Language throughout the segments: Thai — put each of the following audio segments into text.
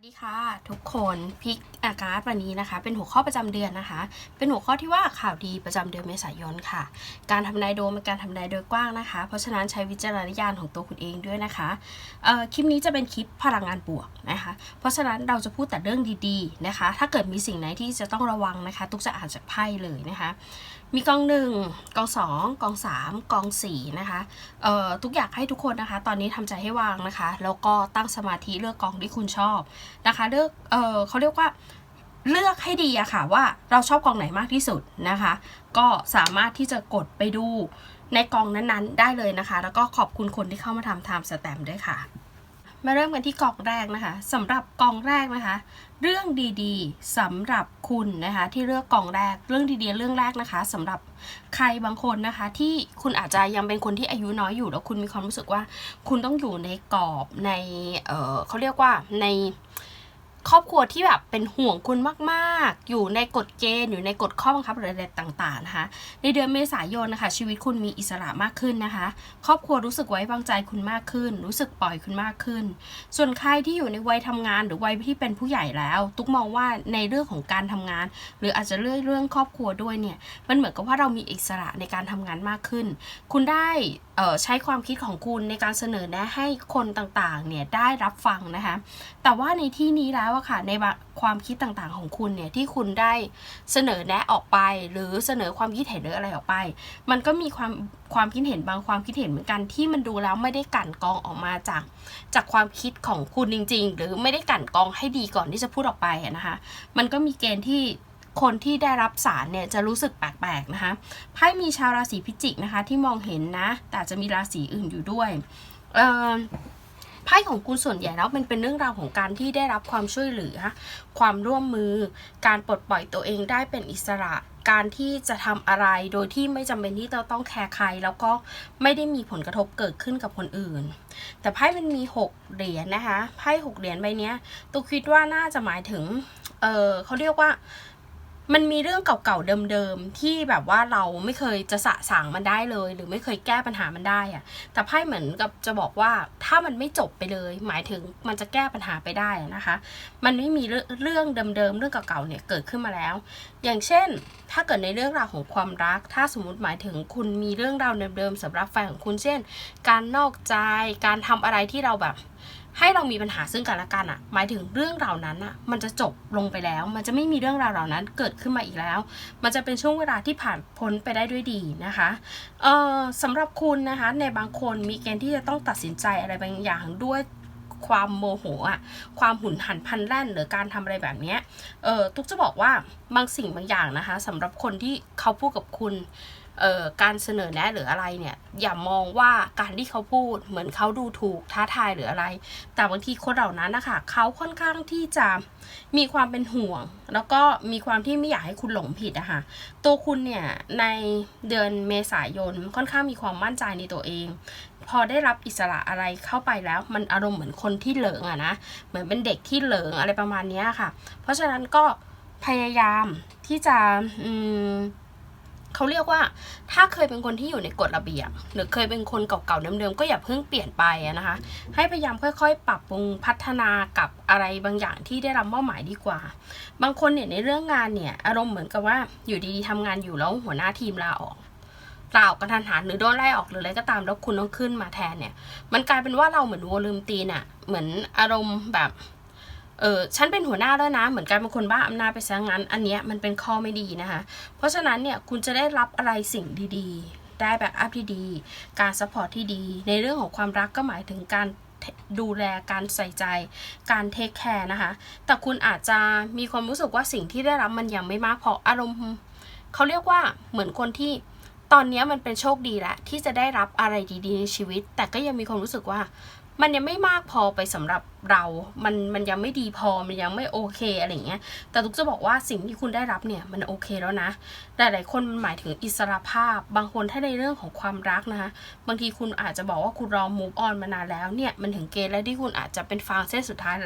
สวัสดีค่ะทุกคนพิกอาการ์ดวันนี้นะคะ เป็นหัวข้อประจำเดือนนะคะ เป็นหัวข้อที่ว่าข่าวดีประจำเดือนเมษายนค่ะ การทำนายดวงเป็นการทำนายโดยกว้างนะคะ เพราะฉะนั้นใช้วิจารณญาณของตัวคุณเองด้วยนะคะคลิปนี้จะเป็นคลิปพลังงานบวกนะคะ เพราะฉะนั้นเราจะพูดแต่เรื่องดีๆนะคะ ถ้าเกิดมีสิ่งไหนที่จะต้องระวังนะคะ ทุกจะอ่านจากไพ่เลยนะคะ มีกองหนึ่งกองสองกองสามกองสี่นะคะเอ่อทุกอยากให้ทุกคนนะคะ ตอนนี้ทำใจให้วางนะคะ แล้วก็ตั้งสมาธิเลือกกองที่คุณชอบนะคะ เลือกเอ่อเขาเรียกว่าเลือกให้ดีอะค่ะว่าเราชอบกองไหนมากที่สุดนะคะ ก็สามารถที่จะกดไปดูในกองนั้นๆ ได้เลยนะคะ แล้วก็ขอบคุณคนที่เข้ามาทำไทม์สแตมด้วยค่ะ มาเริ่มกันที่กองแรกนะคะสำหรับกองแรกนะคะ เรื่องดีๆสำหรับคุณนะคะที่เลือกกองแรกเรื่องดีๆ เรื่องแรกนะคะสำหรับใครบางคนนะคะที่คุณอาจจะยังเป็นคนที่อายุน้อยอยู่แล้วคุณมีความรู้สึกว่า คุณต้องอยู่ในกรอบในเออเขาเรียกว่าใน ครอบครัวที่แบบเป็นห่วงคุณมากๆ อยู่ในกฎเกณฑ์อยู่ในกฎข้อบังคับอะไรต่างๆนะคะ ในเดือนเมษายนนะคะ ชีวิตคุณมีอิสระมากขึ้นนะคะ ครอบครัวรู้สึกไว้วางใจคุณมากขึ้น รู้สึกปล่อยคุณมากขึ้น ส่วนใครที่อยู่ในวัยทำงานหรือวัยที่เป็นผู้ใหญ่แล้ว ตุ๊กมองว่าในเรื่องของการทำงาน หรืออาจจะเรื่องเรื่องครอบครัวด้วยเนี่ยมันเหมือนกับว่าเรามีอิสระในการทำงานมากขึ้น คุณได้ ใช้ความคิดของคุณในการเสนอแนะให้คนต่างๆเนี่ยได้รับฟังนะคะ แต่ว่าในที่นี้แล้วอะค่ะในความคิดต่างๆของคุณเนี่ยที่คุณได้เสนอแนะออกไป หรือเสนอความคิดเห็นหรืออะไรออกไป มันก็มีความความคิดเห็นบางความคิดเห็นเหมือนกันที่มันดูแล้วไม่ได้กลั่นกรองออกมาจากจากความคิดของคุณจริง ๆ หรือไม่ได้กลั่นกรองให้ดีก่อนที่จะพูดออกไปนะคะ มันก็มีเกณฑ์ที่ คนที่ได้รับสารเนี่ยจะรู้สึกแปลกๆนะคะไพ่มีชาวราศีพิจิกนะคะที่มองเห็นนะ แต่จะมีราศีอื่นอยู่ด้วยเอ่อไพ่ของคุณส่วนใหญ่แล้วมันเป็นเรื่องราวของการที่ได้รับความช่วยเหลือ ความร่วมมือ การปลดปล่อยตัวเองได้เป็นอิสระ การที่จะทำอะไรโดยที่ไม่จำเป็นที่จะต้องแคร์ใคร แล้วก็ไม่ได้มีผลกระทบเกิดขึ้นกับคนอื่น แต่ไพ่มันมีหกเหรียญนะคะไพ่หกเหรียญใบเนี้ยตุ๊กคิดว่าน่าจะหมายถึง เออเขาเรียกว่า มันมีเรื่องเก่าๆเดิมๆที่แบบว่าเราไม่เคยจะสะสางมันได้เลย หรือไม่เคยแก้ปัญหามันได้อะแต่ไพ่เหมือนกับจะบอกว่าถ้ามันไม่จบไปเลย หมายถึงมันจะแก้ปัญหาไปได้นะคะ มันไม่มีเรื่องเรื่องเดิมๆเรื่องเก่าๆเนี่ยเกิดขึ้นมาแล้ว อย่างเช่น ถ้าเกิดในเรื่องราวของความรัก ถ้าสมมติหมายถึงคุณมีเรื่องราวเดิมๆสำหรับแฟนของคุณเช่น การนอกใจการทำอะไรที่เราแบบ ให้เรามีปัญหาซึ่งกันและกันอะหมายถึงเรื่องราวนั้นอะมันจะจบลงไปแล้ว มันจะไม่มีเรื่องราวเหล่านั้นเกิดขึ้นมาอีกแล้ว มันจะเป็นช่วงเวลาที่ผ่านพ้นไปได้ด้วยดีนะคะเอ่อสำหรับคุณนะคะ ในบางคนมีเกณฑ์ที่จะต้องตัดสินใจอะไรบางอย่างด้วยความโมโหอะความหุนหันพลันแล่นหรือการทำอะไรแบบเนี้ยเออตุ๊กจะบอกว่าบางสิ่งบางอย่างนะคะสำหรับคนที่เขาพูดกับคุณ การเสนอแนะหรืออะไรเนี่ย อย่ามองว่าการที่เขาพูดเหมือนเขาดูถูกท้าทายหรืออะไร แต่บางทีคนเหล่านั้นนะคะเขาค่อนข้างที่จะมีความเป็นห่วง แล้วก็มีความที่ไม่อยากให้คุณหลงผิดอะค่ะตัวคุณเนี่ยในเดือนเมษายนค่อนข้างมีความมั่นใจในตัวเองพอได้รับอิสระอะไรเข้าไปแล้ว มันอารมณ์เหมือนคนที่เหลิงอะนะ เหมือนเป็นเด็กที่เหลิงอะไรประมาณนี้ค่ะ เพราะฉะนั้นก็พยายามที่จะอืม เขาเรียกว่าถ้าเคยเป็นคนที่อยู่ในกฎระเบียบ หรือเคยเป็นคนเก่าๆเดิมๆก็อย่าเพิ่งเปลี่ยนไปนะคะ ให้พยายามค่อยๆ ปรับปรุงพัฒนากับอะไรบางอย่างที่ได้รับมอบหมายดีกว่า บางคนเนี่ยในเรื่องงานเนี่ยอารมณ์เหมือนกับว่าอยู่ดีๆทำงานอยู่แล้วหัวหน้าทีมลาออกลาออกกระทันหันหรือโดนไล่ออกหรืออะไรก็ตามแล้วคุณต้องขึ้นมาแทนเนี่ย มันกลายเป็นว่าเราเหมือนวัวลืมตีนอะเหมือนอารมณ์แบบ เออฉันเป็นหัวหน้าแล้วนะ เหมือนกันเป็นคนบ้าอำนาจไปซะงั้น อันเนี้ยมันเป็นข้อไม่ดีนะคะ เพราะฉะนั้นเนี่ยคุณจะได้รับอะไรสิ่งดีๆ ได้แบบอัพที่ดี การซัพพอร์ตที่ดี ในเรื่องของความรักก็หมายถึงการดูแลการใส่ใจ การเทคแคร์นะคะ แต่คุณอาจจะมีความรู้สึกว่าสิ่งที่ได้รับมันยังไม่มากพออารมณ์เขาเรียกว่าเหมือนคนที่ตอนนี้มันเป็นโชคดีแหละที่จะได้รับอะไรดีๆในชีวิต แต่ก็ยังมีความรู้สึกว่า มันยังไม่มากพอไปสำหรับเรา มันมันยังไม่ดีพอ มันยังไม่โอเคอะไรเงี้ย แต่ทุกจะบอกว่าสิ่งที่คุณได้รับเนี่ยมันโอเคแล้วนะ หลายๆคนมันหมายถึงอิสระภาพ บางคนถ้าในเรื่องของความรักนะคะ บางทีคุณอาจจะบอกว่าคุณรอ move on มานานแล้วเนี่ย มันถึงเกณฑ์แล้วที่คุณอาจจะเป็นฟางเส้นสุดท้าย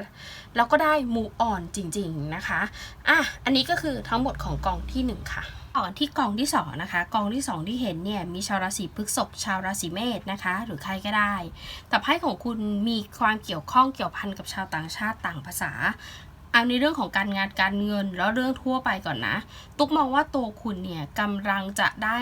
แล้วก็ได้ move on จริง ๆนะคะ อะ อันนี้ก็คือทั้งหมดของกองที่หนึ่งค่ะ ต่อที่กองที่สองนะคะกองที่สองที่เห็นเนี่ยมีชาวราศีพฤษภชาวราศีเมษนะคะ หรือใครก็ได้ แต่ไพ่ของคุณมีความเกี่ยวข้องเกี่ยวพันกับชาวต่างชาติต่างภาษาเอาในเรื่องของการงานการเงินแล้วเรื่องทั่วไปก่อนนะ ตุ๊กมองว่าตัวคุณเนี่ยกำลังจะได้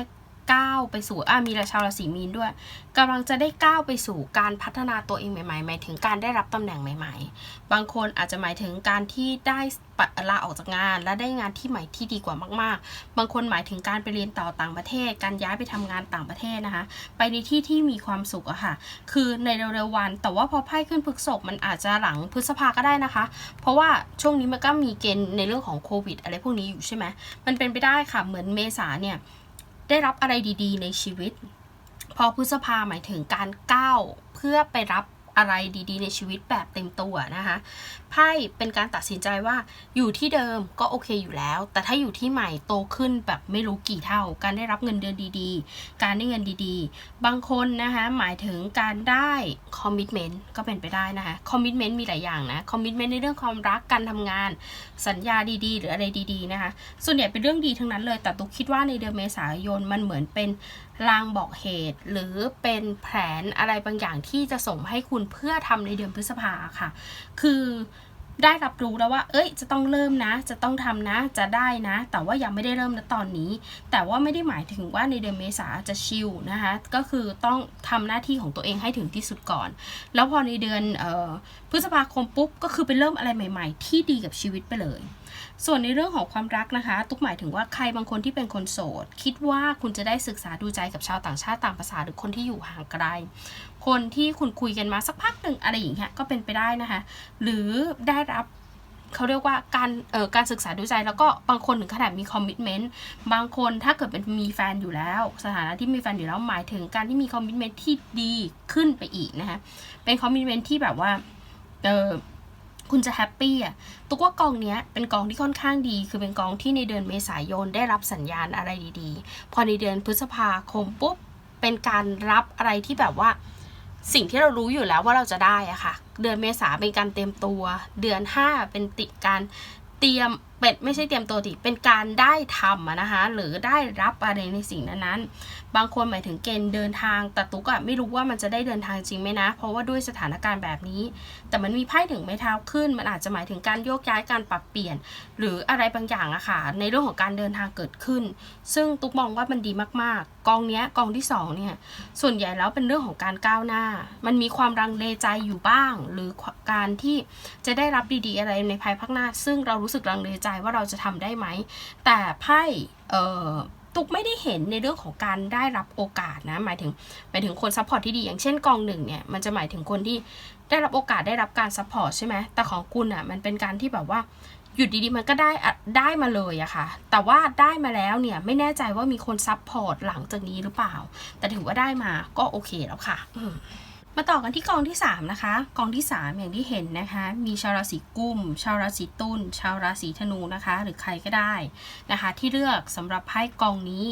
ก้าวไปสู่อ่ามีชาวราศีมีนด้วยกำลังจะได้ก้าวไปสู่การพัฒนาตัวเองใหม่ๆหมายถึงการได้รับตำแหน่งใหม่ ๆ บางคนอาจจะหมายถึงการที่ได้ปลาออกจากงาน และได้งานที่ใหม่ที่ดีกว่ามาก ๆ บางคนหมายถึงการไปเรียนต่อต่างประเทศ การย้ายไปทำงานต่างประเทศนะคะ ไปในที่ที่มีความสุขอะค่ะ คือในเร็วๆวัน แต่ว่าพอไพ่ขึ้นพฤษภมันอาจจะหลังพฤษภาก็ได้นะคะ เพราะว่าช่วงนี้มันก็มีเกณฑ์ในเรื่องของโควิด อะไรพวกนี้อยู่ใช่ไหมมันเป็นไปได้ค่ะ เหมือนเมษาเนี่ย ได้รับอะไรดีๆ ในชีวิต พอพฤษภาหมายถึงการก้าวเพื่อไปรับ อะไรดีๆ ในชีวิตแบบเต็มตัวนะคะไพ่เป็นการตัดสินใจว่าอยู่ที่เดิมก็โอเคอยู่แล้ว แต่ถ้าอยู่ที่ใหม่โตขึ้นแบบไม่รู้กี่เท่า การได้รับเงินเดือนดีๆ การได้เงินดีๆ บางคนนะคะหมายถึงการได้คอมมิชเมนต์ก็เป็นไปได้นะคะคอมมิชเมนต์มีหลายอย่างนะคอมมิชเมนต์ในเรื่องความรักการทำงาน สัญญาดีๆ หรืออะไรดีๆนะคะส่วนใหญ่เป็นเรื่องดีทั้งนั้นเลย แต่ตุ๊กคิดว่าในเดือนเมษายนมันเหมือนเป็นลางบอกเหตุ หรือเป็นแผนอะไรบางอย่างที่จะส่งให้คุณเพื่อทำในเดือนพฤษภาค่ะ คือได้รับรู้แล้วว่า เอ้ย จะต้องเริ่มนะ จะต้องทำนะ จะได้นะ แต่ว่ายังไม่ได้เริ่มนะตอนนี้ แต่ว่าไม่ได้หมายถึงว่าในเดือนเมษาจะชิลนะคะ ก็คือต้องทำหน้าที่ของตัวเองให้ถึงที่สุดก่อน แล้วพอในเดือนออพฤษภาคมปุ๊บ ก็คือไปเริ่มอะไรใหม่ ๆ ที่ดีกับชีวิตไปเลย ส่วนในเรื่องของความรักนะคะ ตุ๊กหมายถึงว่าใครบางคนที่เป็นคนโสด คิดว่าคุณจะได้ศึกษาดูใจกับชาวต่างชาติต่างภาษาหรือคนที่อยู่ห่างไกล คนที่คุณคุยกันมาสักพักหนึ่งอะไรอย่างเงี้ยก็เป็นไปได้นะคะ หรือได้รับเขาเรียกว่าการเอ่อการศึกษาดูใจแล้วก็บางคนถึงขนาดมีคอมมิชเมนต์บางคนถ้าเกิดเป็นมีแฟนอยู่แล้ว สถานะที่มีแฟนอยู่แล้วหมายถึงการที่มีคอมมิชเมนต์ที่ดีขึ้นไปอีกนะคะเป็นคอมมิชเมนต์ที่แบบว่าเออ คุณจะแฮปปี้อะตุ๊กว่ากองเนี้ยเป็นกองที่ค่อนข้างดี คือเป็นกองที่ในเดือนเมษายนได้รับสัญญาณอะไรดีๆ พอในเดือนพฤษภาคมปุ๊บเป็นการรับอะไรที่แบบว่า สิ่งที่เรารู้อยู่แล้วว่าเราจะได้อะค่ะ เดือนเมษาเป็นการเตรียมตัว เดือน 5 เป็นติการเตรียม เป็นไม่ใช่เตรียมตัวดิเป็นการได้ทำนะคะ หรือได้รับอะไรในสิ่งนั้นๆ บางคนหมายถึงเกณฑ์เดินทางแต่ตุ๊กอะไม่รู้ว่ามันจะได้เดินทางจริงไหมนะ เพราะว่าด้วยสถานการณ์แบบนี้ แต่มันมีไพ่ถึงไม้เท้าขึ้น มันอาจจะหมายถึงการโยกย้ายการปรับเปลี่ยน หรืออะไรบางอย่างอะค่ะในเรื่องของการเดินทางเกิดขึ้น ซึ่งตุ๊กมองว่ามันดีมากๆกองเนี้ยกองที่สองเนี่ยส่วนใหญ่แล้วเป็นเรื่องของการก้าวหน้า มันมีความรังเลใจอยู่บ้าง หรือการที่จะได้รับดีๆอะไรในภายภาคหน้า ซึ่งเรารู้สึกลังเลใจว่าเราจะทำได้ไหม แต่ไพ่เอ่อตุกไม่ได้เห็นในเรื่องของการได้รับโอกาสนะ หมายถึงหมายถึงคนซัพพอร์ตที่ดีอย่างเช่นกองหนึ่งเนี่ยมันจะหมายถึงคนที่ได้รับโอกาสได้รับการซัพพอร์ตใช่ไหมแต่ของคุณอะมันเป็นการที่แบบว่า หยุดดีๆมันก็ได้ได้มาเลยอะค่ะ แต่ว่าได้มาแล้วเนี่ยไม่แน่ใจว่ามีคนซัพพอร์ตหลังจากนี้หรือเปล่า แต่ถือว่าได้มาก็โอเคแล้วค่ะมาต่อกันที่กองที่ 3 นะคะ กองที่ 3 อย่างที่เห็นนะคะ มีชาวราศีกุม ชาวราศีตุลชาวราศีธนูนะคะ หรือใครก็ได้นะคะ ที่เลือกสำหรับไพ่กองนี้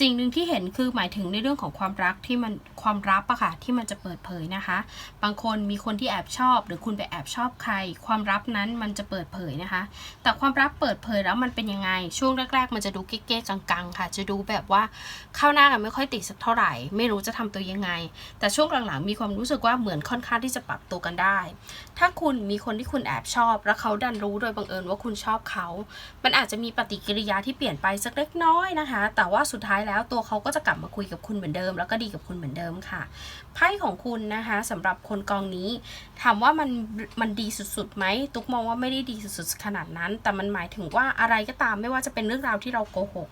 สิ่งหนึ่งที่เห็นคือหมายถึงในเรื่องของความรักที่มันความลับอะค่ะที่มันจะเปิดเผยนะคะ บางคนมีคนที่แอบชอบ หรือคุณไปแอบชอบใคร ความลับนั้นมันจะเปิดเผยนะคะ แต่ความรักเปิดเผยแล้วมันเป็นยังไง ช่วงแรก ๆ มันจะดูเก๊ๆกังๆ ค่ะ จะดูแบบว่าเข้าหน้ากันไม่ค่อยติดสักเท่าไหร่ ไม่รู้จะทำตัวยังไง แต่ช่วงหลังๆมีความรู้สึกว่าเหมือนค่อนข้างที่จะปรับตัวกันได้ ถ้าคุณมีคนที่คุณแอบชอบ แล้วเขาดันรู้โดยบังเอิญว่าคุณชอบเขา มันอาจจะมีปฏิกิริยาที่เปลี่ยนไปสักเล็กน้อยนะคะ แต่ว่าสุดท้ายแล้วตัวเขาก็จะกลับมาคุยกับคุณเหมือนเดิม แล้วก็ดีกับคุณเหมือนเดิมค่ะไพ่ของคุณนะคะสำหรับคนกองนี้ ถามว่ามันมันดีสุดๆไหมตุ๊กมองว่าไม่ได้ดีสุดๆขนาดนั้น แต่มันหมายถึงว่าอะไรก็ตามไม่ว่าจะเป็นเรื่องราวที่เราโกหก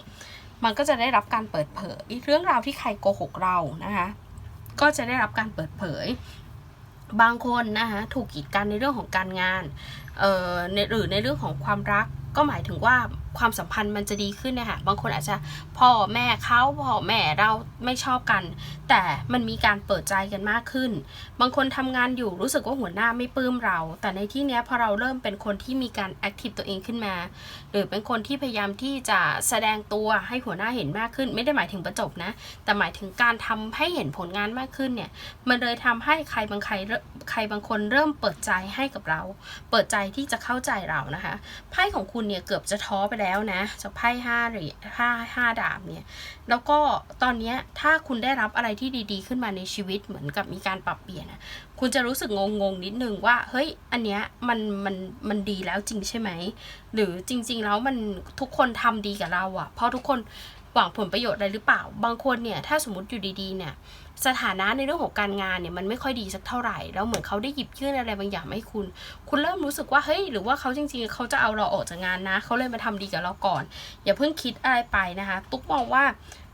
มันก็จะได้รับการเปิดเผย เรื่องราวที่ใครโกหกเรานะคะก็จะได้รับการเปิดเผย บางคนนะคะถูกกีดกันในเรื่องของการงานเอ่อในหรือในเรื่องของความรักก็หมายถึงว่า ความสัมพันธ์มันจะดีขึ้นนะคะบางคนอาจจะพ่อแม่เขาพ่อแม่เราไม่ชอบกัน แต่มันมีการเปิดใจกันมากขึ้น บางคนทำงานอยู่รู้สึกว่าหัวหน้าไม่ปลื้มเรา แต่ในที่นี้พอเราเริ่มเป็นคนที่มีการแอคทีฟตัวเองขึ้นมา หรือเป็นคนที่พยายามที่จะแสดงตัวให้หัวหน้าเห็นมากขึ้น ไม่ได้หมายถึงประจบนะ แต่หมายถึงการทำให้เห็นผลงานมากขึ้นเนี่ย มันเลยทำให้ใครบางใครใครบางคนเริ่มเปิดใจให้กับเรา เปิดใจที่จะเข้าใจเรานะคะ ไพ่ของคุณเนี่ยเกือบจะท้อไปแล้วแล้วนะจากไพ่ห้าเหรียญห้าห้าดาบเนี่ย แล้วก็ตอนเนี้ยถ้าคุณได้รับอะไรที่ดีๆ ขึ้นมาในชีวิตเหมือนกับมีการปรับเปลี่ยนอะคุณจะรู้สึกงงๆนิดนึงว่า เฮ้ย อันเนี้ยมันมันมันดีแล้วจริงใช่ไหม หรือจริง ๆ แล้วมันทุกคนทำดีกับเราอะเพราะทุกคนหวังผลประโยชน์อะไรหรือเปล่า บางคนเนี่ย ถ้าสมมติอยู่ดีๆเนี่ย สถานะในเรื่องของการงานเนี่ยมันไม่ค่อยดีสักเท่าไหร่แล้วเหมือนเขาได้หยิบยื่นอะไรบางอย่างให้คุณ คุณเริ่มรู้สึกว่าเฮ้ยหรือว่าเขาจริงๆเขาจะเอาเราออกจากงานนะเขาเลยมาทำดีกับเราก่อน อย่าเพิ่งคิดอะไรไปนะคะ ตุ๊กมองว่า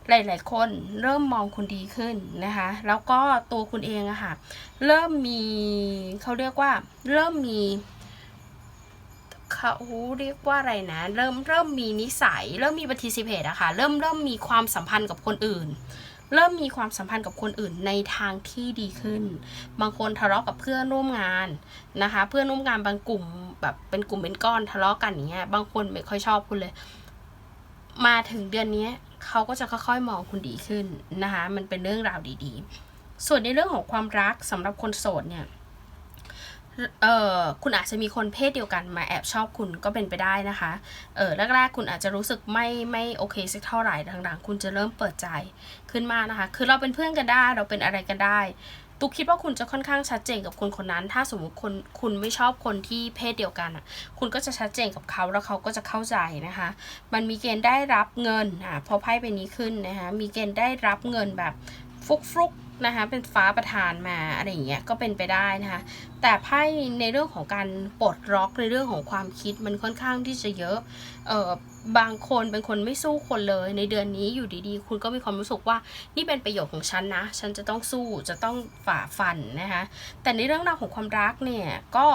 หลายๆคนเริ่มมองคุณดีขึ้นนะคะ แล้วก็ตัวคุณเองอะค่ะเริ่มมีเขาเรียกว่าเริ่มมีเขาเรียกว่าอะไรนะ เริ่มเริ่มมีนิสัย เริ่มมีปฏิสิเพตอะค่ะเริ่มเริ่มมีความสัมพันธ์กับคนอื่น เริ่มมีความสัมพันธ์กับคนอื่นในทางที่ดีขึ้น บางคนทะเลาะกับเพื่อนร่วมงานนะคะ เพื่อนร่วมงานบางกลุ่มแบบเป็นกลุ่มเป็นก้อนทะเลาะกันอย่างเงี้ย บางคนไม่ค่อยชอบคุณเลย มาถึงเดือนนี้เขาก็จะค่อยๆมองคุณดีขึ้นนะคะ มันเป็นเรื่องราวดีๆ ส่วนในเรื่องของความรักสำหรับคนโสดเนี่ย เออคุณอาจจะมีคนเพศเดียวกันมาแอบชอบคุณก็เป็นไปได้นะคะ เออแรกๆคุณอาจจะรู้สึกไม่ไม่โอเคสักเท่าไหร่หลังๆคุณจะเริ่มเปิดใจขึ้นมานะคะ คือเราเป็นเพื่อนกันได้เราเป็นอะไรกันได้ตุกคิดว่าคุณจะค่อนข้างชัดเจนกับคนคนนั้น ถ้าสมมติคนคุณไม่ชอบคนที่เพศเดียวกันอะ คุณก็จะชัดเจนกับเขาแล้วเขาก็จะเข้าใจนะคะ มันมีเกณฑ์ได้รับเงินอะพอไพ่ใบนี้ขึ้นนะคะ มีเกณฑ์ได้รับเงินแบบฟุกฟุก นะคะ เป็นฟ้าประทานมาอะไรอย่างเงี้ยก็เป็นไปได้นะคะ แต่ไพ่ในเรื่องของการปลดล็อกในเรื่องของความคิดมันค่อนข้างที่จะเยอะเออบางคนเป็นคนไม่สู้คนเลย ในเดือนนี้อยู่ดีๆ คุณก็มีความรู้สึกว่านี่เป็นประโยชน์ของฉันนะ ฉันจะต้องสู้จะต้องฝ่าฟันนะคะแต่ในเรื่องราวของความรักเนี่ยก็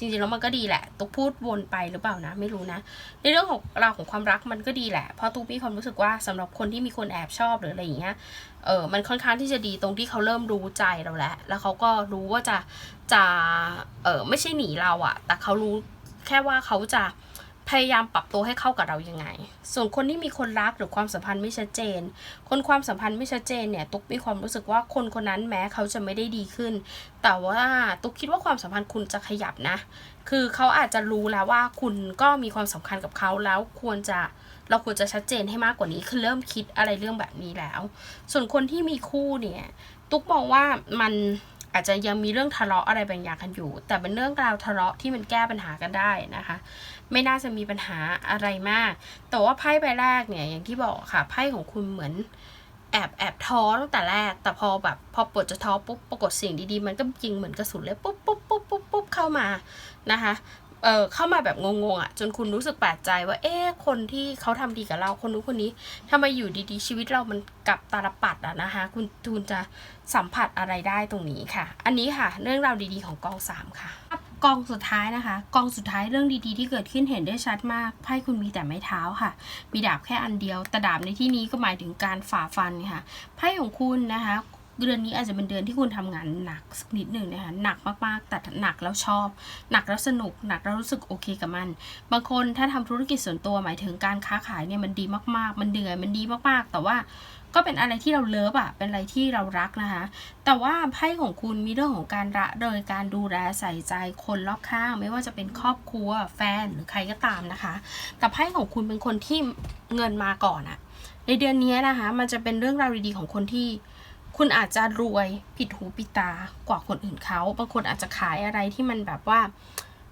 จริงๆแล้วมันก็ดีแหละตุ๊กพูดวนไปหรือเปล่านะ ไม่รู้นะ ในเรื่องของราของความรักมันก็ดีแหละ เพราะตุ๊กมีความรู้สึกว่าสำหรับคนที่มีคนแอบชอบหรืออะไรอย่างเงี้ยเออมันค่อนข้างที่จะดีตรงที่เขาเริ่มรู้ใจเราแล้ว แล้วเขาก็รู้ว่าจะจะเออไม่ใช่หนีเราอะแต่เขารู้แค่ว่าเขาจะ พยายามปรับตัวให้เข้ากับเรายังไง ส่วนคนที่มีคนรักหรือความสัมพันธ์ไม่ชัดเจน คนความสัมพันธ์ไม่ชัดเจนเนี่ยตุ๊กมีความรู้สึกว่าคนคนนั้นแม้เขาจะไม่ได้ดีขึ้น แต่ว่าตุ๊กคิดว่าความสัมพันธ์คุณจะขยับนะ คือเขาอาจจะรู้แล้วว่าคุณก็มีความสำคัญกับเขาแล้วควรจะเราควรจะชัดเจนให้มากกว่านี้คือเริ่มคิดอะไรเรื่องแบบนี้แล้ว ส่วนคนที่มีคู่เนี่ย ตุ๊กมองว่ามัน อาจจะยังมีเรื่องทะเลาะอะไรบางอย่างกันอยู่ แต่เป็นเรื่องราวทะเลาะที่มันแก้ปัญหากันได้นะคะ ไม่น่าจะมีปัญหาอะไรมาก แต่ว่าไพ่ใบแรกเนี่ยอย่างที่บอกค่ะไพ่ของคุณเหมือนแอบแอบท้อตั้งแต่แรก แต่พอแบบพอปลดจะท้อปุ๊บปรากฏสิ่งดีๆ มันก็ยิงเหมือนกระสุนเลยปุ๊บปุ๊บปุ๊บปุ๊บปุ๊บเข้ามานะคะ เออเข้ามาแบบงงๆอะจนคุณรู้สึกแปลกใจว่า เอ๊ะคนที่เขาทำดีกับเราคนนู้นคนนี้ทำไมอยู่ดีๆ ชีวิตเรามันกลับตาลปัดอะนะคะคุณคุณจะสัมผัสอะไรได้ตรงนี้ค่ะ อันนี้ค่ะ เรื่องราวดีๆของกองสามค่ะกองสุดท้ายนะคะ กองสุดท้ายเรื่องดีๆ ที่เกิดขึ้นเห็นได้ชัดมากไพ่คุณมีแต่ไม้เท้าค่ะ มีดาบแค่อันเดียว แต่ดาบในที่นี้ก็หมายถึงการฝ่าฟันค่ะไพ่ของคุณนะคะ เดือนนี้อาจจะเป็นเดือนที่คุณทำงานหนักสักนิดหนึ่งนะคะหนักมากๆแต่หนักแล้วชอบ หนักแล้วสนุกหนักแล้วรู้สึกโอเคกับมัน บางคนถ้าทำธุรกิจส่วนตัวหมายถึงการค้าขายเนี่ยมันดีมากๆ มันเหนื่อยมันดีมากๆ แต่ว่าก็เป็นอะไรที่เราเลิฟอะเป็นอะไรที่เรารักนะคะ แต่ว่าไพ่ของคุณมีเรื่องของการละเลยการดูแลใส่ใจคนรอบข้าง ไม่ว่าจะเป็นครอบครัวแฟนหรือใครก็ตามนะคะ แต่ไพ่ของคุณเป็นคนที่เงินมาก่อนอะในเดือนนี้นะคะ มันจะเป็นเรื่องราวดีๆของคนที่ คุณอาจจะรวยผิดหูผิดตากว่าคนอื่นเขา บางคนอาจจะขายอะไรที่มันแบบว่า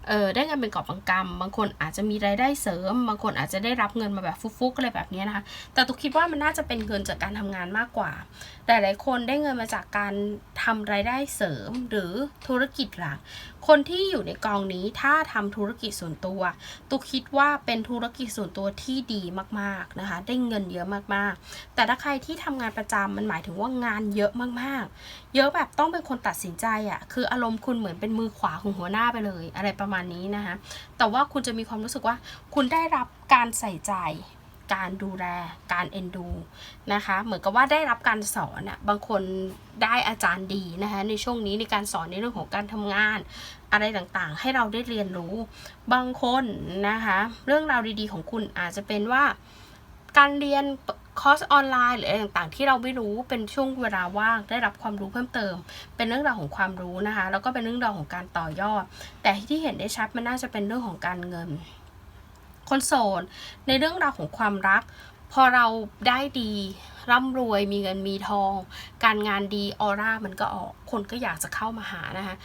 เออได้เงินเป็นกอบเป็นกำบางคนอาจจะมีรายได้เสริม บางคนอาจจะได้รับเงินมาแบบฟุกๆอะไรแบบนี้นะคะ แต่ตุกคิดว่ามันน่าจะเป็นเงินจากการทำงานมากกว่า แต่หลายคนได้เงินมาจากการทำรายได้เสริมหรือธุรกิจหลัก คนที่อยู่ในกองนี้ถ้าทำธุรกิจส่วนตัว ตุกคิดว่าเป็นธุรกิจส่วนตัวที่ดีมากๆนะคะ ได้เงินเยอะมากๆ แต่ถ้าใครที่ทำงานประจำมันหมายถึงว่างานเยอะมากๆเยอะแบบต้องเป็นคนตัดสินใจอะ่ะ คืออารมณ์คุณเหมือนเป็นมือขวาของหัวหน้าไปเลย อะไรประมาณนี้นะคะ แต่ว่าคุณจะมีความรู้สึกว่า คุณได้รับการใส่ใจ การดูแล การเอ็นดู นะคะ เหมือนกับว่าได้รับการสอนอะบางคนได้อาจารย์ดีนะคะ ในช่วงนี้ในการสอนในเรื่องของการทำงาน อะไรต่างๆ ให้เราได้เรียนรู้ บางคนนะคะ เรื่องราวดีๆ ของคุณอาจจะเป็นว่าการเรียน คอร์สออนไลน์หรืออะไรต่างๆ ที่เราไม่รู้เป็นช่วงเวลาว่างได้รับความรู้เพิ่มเติม เป็นเรื่องราวของความรู้นะคะ แล้วก็เป็นเรื่องราวของการต่อยอด แต่ที่เห็นได้ชัดมันน่าจะเป็นเรื่องของการเงิน คนโสดในเรื่องราวของความรัก พอเราได้ดีร่ำรวยมีเงินมีทอง การงานดีออร่ามันก็ออกคนก็อยากจะเข้ามาหานะคะ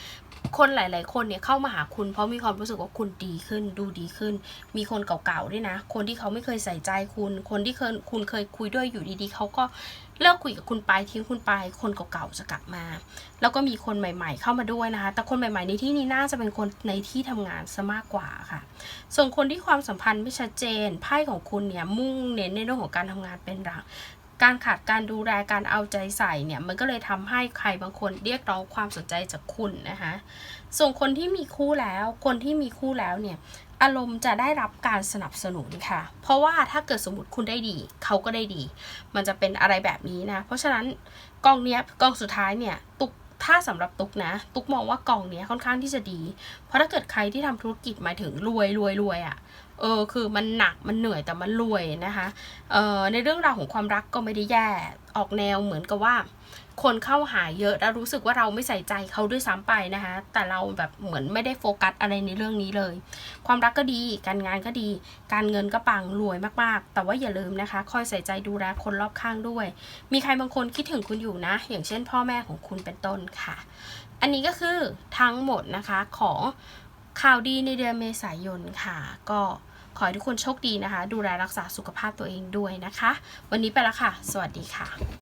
คนหลาย ๆ คนเนี่ยเข้ามาหาคุณเพราะมีความรู้สึกว่าคุณดีขึ้น ดูดีขึ้น มีคนเก่าๆด้วยนะ คนที่เขาไม่เคยใส่ใจคุณ คนที่เคยคุณเคยคุยด้วยอยู่ดีๆเขาก็เลิกคุยกับคุณไปทิ้งคุณไป คนเก่าๆจะกลับมา แล้วก็มีคนใหม่ ๆ เข้ามาด้วยนะคะ แต่คนใหม่ ๆ ในที่นี้น่าจะเป็นคนในที่ทำงานซะมากกว่าค่ะ ส่วนคนที่ความสัมพันธ์ไม่ชัดเจนไพ่ของคุณเนี่ยมุ่งเน้นในเรื่องของการทำงานเป็นหลัก การขาดการดูแลการเอาใจใส่เนี่ยมันก็เลยทำให้ใครบางคนเรียกร้องความสนใจจากคุณนะคะส่วนคนที่มีคู่แล้วคนที่มีคู่แล้วเนี่ยอารมณ์จะได้รับการสนับสนุนค่ะ เพราะว่าถ้าเกิดสมมติคุณได้ดี เขาก็ได้ดี มันจะเป็นอะไรแบบนี้นะ เพราะฉะนั้นกองเนี้ยกองสุดท้ายเนี่ยตุกถ้าสำหรับตุกนะ ตุกมองว่ากองเนี้ยค่อนข้างที่จะดี เพราะถ้าเกิดใครที่ทำธุรกิจหมายถึงรวยรวยรวยอะ่ะ เออคือมันหนักมันเหนื่อยแต่มันรวยนะคะเออในเรื่องราวของความรักก็ไม่ได้แย่ออกแนวเหมือนกับว่า คนเข้าหาเยอะแล้วรู้สึกว่าเราไม่ใส่ใจเขาด้วยซ้ำไปนะคะแต่เราแบบเหมือนไม่ได้โฟกัสอะไรในเรื่องนี้เลย ความรักก็ดีการงานก็ดี การเงินก็ปังรวยมากๆ แต่ว่าอย่าลืมนะคะ คอยใส่ใจดูแลคนรอบข้างด้วย มีใครบางคนคิดถึงคุณอยู่นะ อย่างเช่น พ่อแม่ของคุณเป็นต้นค่ะ อันนี้ก็คือทั้งหมดนะคะของ ข่าวดีในเดือนเมษายนค่ะ ก็ขอให้ทุกคนโชคดีนะคะ ดูแลรักษาสุขภาพตัวเองด้วยนะคะ วันนี้ไปแล้วค่ะ สวัสดีค่ะ